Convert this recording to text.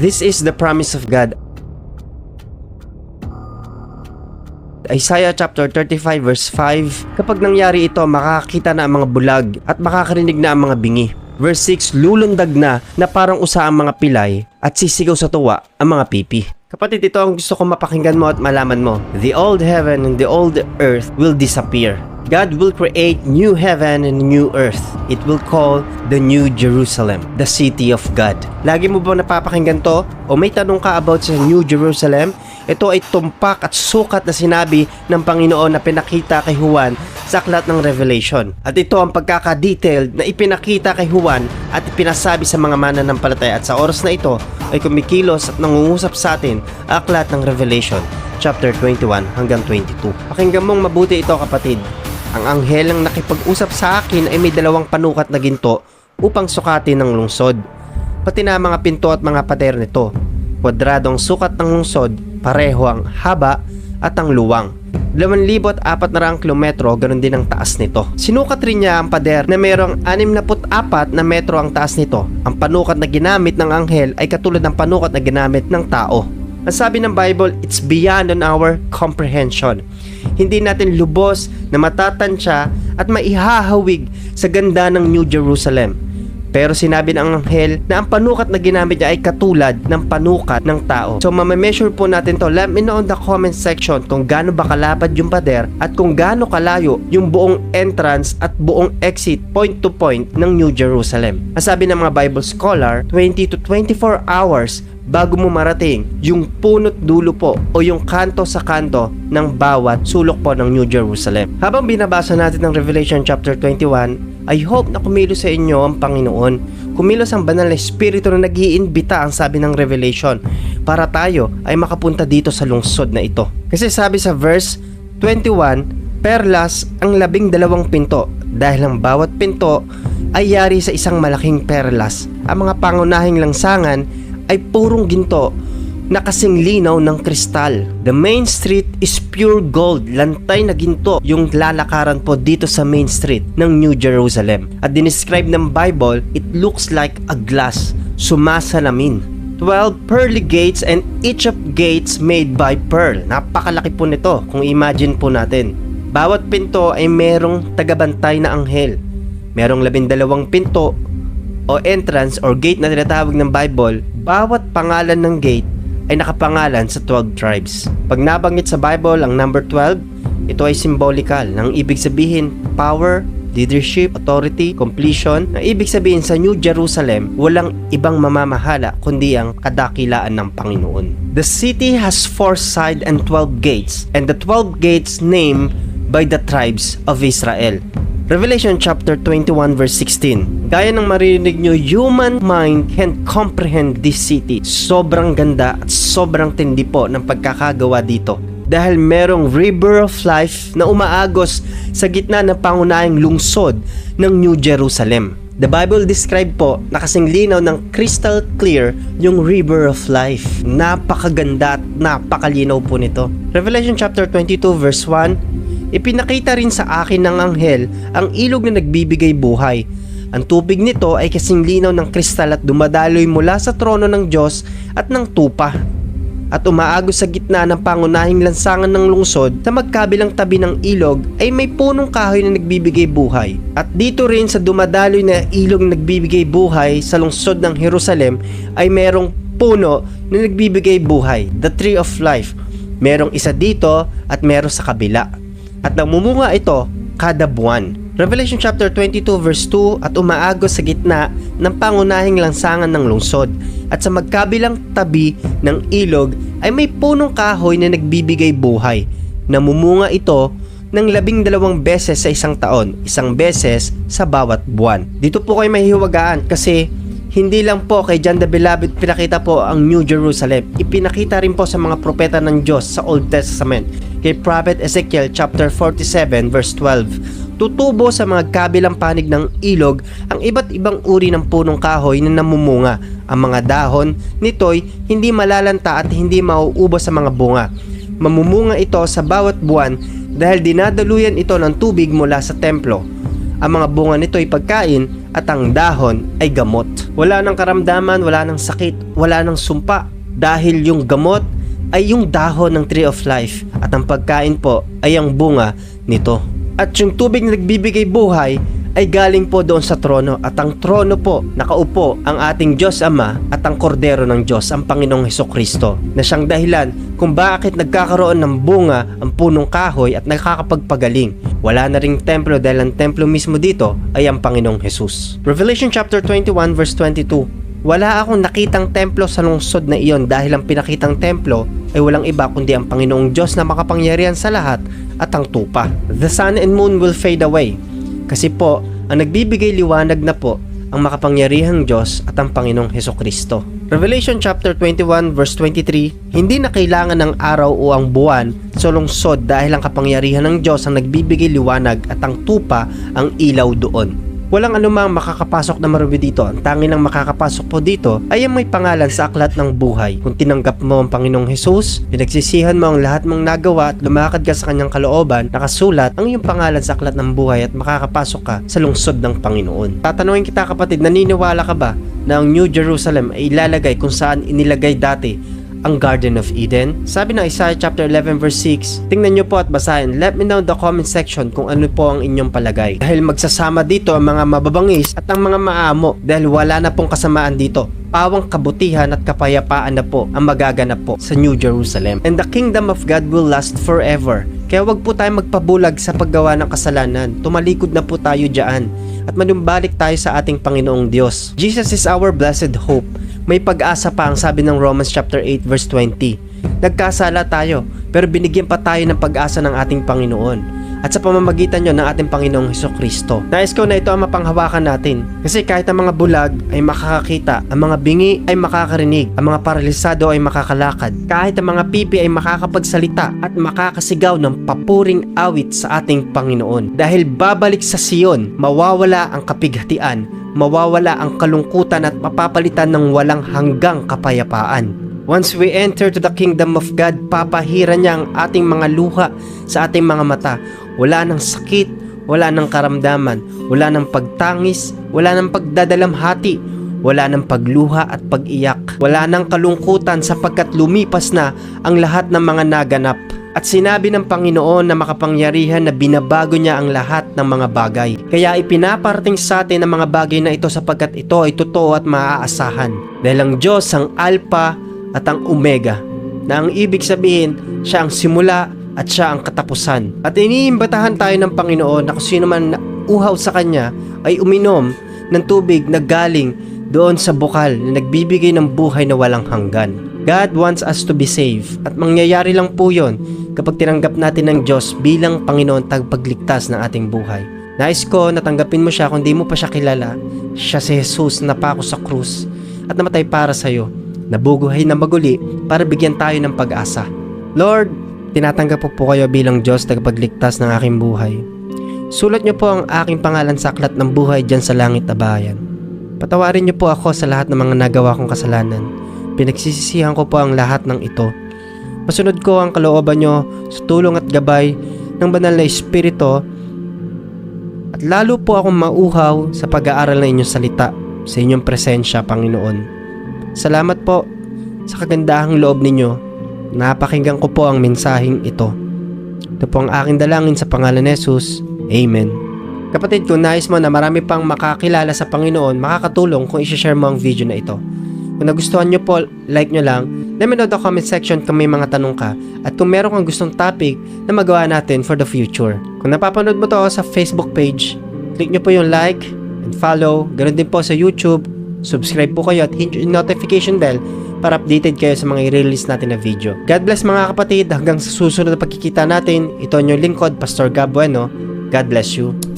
This is the promise of God. Isaiah chapter 35 verse 5 Kapag nangyari ito, makakita na ang mga bulag at makakarinig na ang mga bingi. Verse 6, lulundag na na parang usa ang mga pilay at sisigaw sa tuwa ang mga pipi. Kapatid, ito ang gusto kong mapakinggan mo at malaman mo. The old heaven and the old earth will disappear. God will create new heaven and new earth. It will call the New Jerusalem, the city of God. Lagi mo ba napapakinggan to? O may tanong ka about sa New Jerusalem? Ito ay tumpak at sukat na sinabi ng Panginoon na pinakita kay Juan sa aklat ng Revelation. At ito ang pagkaka-detailed na ipinakita kay Juan at ipinasabi sa mga mananampalataya at sa oras na ito ay kumikilos at nangungusap sa atin aklat ng Revelation chapter 21 hanggang 22. Pakinggan mong mabuti ito kapatid. Ang anghel ang nakipag-usap sa akin ay may dalawang panukat na ginto upang sukatin ng lungsod. Pati na mga pinto at mga pader nito. Kwadradong sukat ng lungsod, pareho ang haba at ang luwang. 2,400 kilometro, ganun din ang taas nito. Sinukat rin niya ang pader na mayroong 64 na metro ang taas nito. Ang panukat na ginamit ng anghel ay katulad ng panukat na ginamit ng tao. Ang sabi ng Bible, it's beyond on our comprehension. Hindi natin lubos na matatansya at maihahawig sa ganda ng New Jerusalem. Pero sinabi ng anghel na ang panukat na ginamit niya ay katulad ng panukat ng tao. So mamameasure po natin to. Let me know in the comment section kung gaano ba kalapad yung pader at kung gaano kalayo yung buong entrance at buong exit point to point ng New Jerusalem. Ang sabi ng mga Bible scholar, 20 to 24 hours bago mo marating yung punot dulo po o yung kanto sa kanto ng bawat sulok po ng New Jerusalem. Habang binabasa natin ng Revelation chapter 21, I hope na kumilos sa inyo ang Panginoon. Kumilos ang banal na espiritu na nag-iimbita ang sabi ng Revelation para tayo ay makapunta dito sa lungsod na ito. Kasi sabi sa verse 21, Perlas ang labing dalawang pinto dahil ang bawat pinto ay yari sa isang malaking perlas. Ang mga pangunahing langsangan ay purong ginto na kasing linaw ng kristal. The main street is pure gold, lantay na ginto yung lalakaran po dito sa main street ng New Jerusalem. At dinescribe ng Bible, it looks like a glass, sumasalamin. 12 pearly gates and each of gates made by pearl. Napakalaki po nito kung imagine po natin. Bawat pinto ay merong tagabantay na anghel. Merong labindalawang pinto o entrance or gate na tinatawag ng Bible, bawat pangalan ng gate ay nakapangalan sa 12 tribes. Pag nabanggit sa Bible ang number 12, ito ay symbolical ng ibig sabihin power, leadership, authority, completion. Ang ibig sabihin sa New Jerusalem, walang ibang mamamahala kundi ang kadakilaan ng Panginoon. The city has four side and 12 gates and the 12 gates named by the tribes of Israel. Revelation chapter 21 verse 16. Gaya ng maririnig nyo, human mind can comprehend this city. Sobrang ganda at sobrang tindi po ng pagkakagawa dito. Dahil merong river of life na umaagos sa gitna ng pangunahing lungsod ng New Jerusalem. The Bible describe po na kasing linaw ng crystal clear yung river of life. Napakaganda at napakalinaw po nito. Revelation chapter 22 verse 1 Ipinakita rin sa akin ng anghel ang ilog na nagbibigay buhay. Ang tubig nito ay kasing linaw ng kristal at dumadaloy mula sa trono ng Diyos at ng tupa. At umaagos sa gitna ng pangunahing lansangan ng lungsod sa magkabilang tabi ng ilog ay may punong kahoy na nagbibigay buhay. At dito rin sa dumadaloy na ilog na nagbibigay buhay sa lungsod ng Jerusalem ay merong puno na nagbibigay buhay, the tree of life. Merong isa dito at meron sa kabila at namumunga ito kada buwan. Revelation chapter 22 verse 2 at umaagos sa gitna ng pangunahing lansangan ng lungsod at sa magkabilang tabi ng ilog ay may punong kahoy na nagbibigay buhay. Namumunga ito ng labing dalawang beses sa isang taon, isang beses sa bawat buwan. Dito po kayo mahihiwagaan kasi hindi lang po kay John the Beloved pinakita po ang New Jerusalem. Ipinakita rin po sa mga propeta ng Diyos sa Old Testament. Kay Prophet Ezekiel chapter 47 verse 12. Tutubo sa mga kabilang panig ng ilog ang iba't ibang uri ng punong kahoy na namumunga. Ang mga dahon nito'y hindi malalanta at hindi mauubos sa mga bunga. Mamumunga ito sa bawat buwan dahil dinadaluyan ito ng tubig mula sa templo. Ang mga bunga nito ay pagkain at ang dahon ay gamot. Wala ng karamdaman, wala ng sakit, wala ng sumpa dahil yung gamot ay yung dahon ng tree of life at ang pagkain po ay ang bunga nito. At yung tubig na nagbibigay buhay ay galing po doon sa trono at ang trono po nakaupo ang ating Diyos Ama at ang kordero ng Diyos ang Panginoong Heso Kristo na siyang dahilan kung bakit nagkakaroon ng bunga ang punong kahoy at nakakapagpagaling. Wala na ring templo dahil ang templo mismo dito ay ang Panginoong Jesus. Revelation chapter 21 verse 22 Wala akong nakitang templo sa lungsod na iyon dahil ang pinakitang templo ay walang iba kundi ang Panginoong Diyos na makapangyarihan sa lahat at ang tupa. The sun and moon will fade away. Kasi po, ang nagbibigay liwanag na po ang makapangyarihang Diyos at ang Panginoong Heso Kristo. Revelation chapter 21 verse 23, hindi na kailangan ng araw o ang buwan sa lungsod dahil ang kapangyarihan ng Diyos ang nagbibigay liwanag at ang tupa ang ilaw doon. Walang anumang makakapasok na marubi dito. Ang tanging lang makakapasok po dito ay ang may pangalan sa aklat ng buhay. Kung tinanggap mo ang Panginoong Jesus, pinagsisihan mo ang lahat mong nagawa at lumakad ka sa kanyang kalooban, nakasulat ang iyong pangalan sa aklat ng buhay at makakapasok ka sa lungsod ng Panginoon. Tatanungin kita kapatid, naniniwala ka ba ang New Jerusalem ay ilalagay kung saan inilagay dati ang Garden of Eden? Sabi ng Isaiah chapter 11 verse 6, tingnan nyo po at basahin, let me know in the comment section kung ano po ang inyong palagay. Dahil magsasama dito ang mga mababangis at ang mga maamo dahil wala na pong kasamaan dito. Pawang kabutihan at kapayapaan na po ang magaganap po sa New Jerusalem. And the kingdom of God will last forever. Kaya wag po tayo magpabulag sa paggawa ng kasalanan. Tumalikod na po tayo diyan at manumbalik tayo sa ating Panginoong Diyos. Jesus is our blessed hope. May pag-asa pa ang sabi ng Romans chapter 8 verse 20. Nagkasala tayo, pero binigyan pa tayo ng pag-asa ng ating Panginoon at sa pamamagitan nyo ng ating Panginoong Heso Kristo. Nais ko na ito ang mapanghawakan natin. Kasi kahit ang mga bulag ay makakakita, ang mga bingi ay makakarinig, ang mga paralisado ay makakalakad, kahit ang mga pipi ay makakapagsalita at makakasigaw ng papuring awit sa ating Panginoon. Dahil babalik sa Siyon, mawawala ang kapighatian, mawawala ang kalungkutan at mapapalitan ng walang hanggang kapayapaan. Once we enter to the kingdom of God, papahira niya ang ating mga luha sa ating mga mata. Wala ng sakit, wala ng karamdaman, wala ng pagtangis, wala ng pagdadalamhati, wala ng pagluha at pag-iyak, wala ng kalungkutan sapagkat lumipas na ang lahat ng mga naganap. At sinabi ng Panginoon na makapangyarihan na binabago niya ang lahat ng mga bagay. Kaya ipinaparating sa atin ang mga bagay na ito sapagkat ito ay totoo at maaasahan. Dahil ang Diyos ang Alpha at ang Omega, na ang ibig sabihin, siya ang simula at siya ang katapusan. At iniimbatahan tayo ng Panginoon na kung sino man uhaw sa Kanya ay uminom ng tubig na galing doon sa bukal na nagbibigay ng buhay na walang hanggan. God wants us to be saved at mangyayari lang po yon kapag tinanggap natin ng Diyos bilang Panginoon tagapagligtas ng ating buhay. Nais ko na tanggapin mo siya kung di mo pa siya kilala. Siya si Jesus na pako sa krus at namatay para sa iyo. Nabuguhay na maguli para bigyan tayo ng pag-asa. Lord, tinatanggap po po kayo bilang Diyos tagapagligtas ng aking buhay. Sulat niyo po ang aking pangalan sa aklat ng buhay dyan sa langit na bayan. Patawarin niyo po ako sa lahat ng mga nagawa kong kasalanan. Pinagsisisihan ko po ang lahat ng ito. Masunod ko ang kalooban niyo sa tulong at gabay ng banal na Espiritu at lalo po akong mauhaw sa pag-aaral ng inyong salita sa inyong presensya, Panginoon. Salamat po sa kagandahang loob ninyo. Napakinggan ko po ang mensaheng ito. Ito po ang aking dalangin sa pangalan ni Jesus. Amen. Kapatid, kung nais mo na marami pang makakilala sa Panginoon, makakatulong kung isi-share mo ang video na ito. Kung nagustuhan nyo po, like nyo lang. Let me know the comment section kung may mga tanong ka. At kung meron kang gustong topic na magawa natin for the future. Kung napapanood mo to sa Facebook page, click nyo po yung like and follow. Ganun din po sa YouTube. Subscribe po kayo at hit yung notification bell para updated kayo sa mga i-release natin na video. God bless mga kapatid. Hanggang sa susunod na pagkikita natin, ito ang yung lingkod, Pastor Gab Bueno. God bless you.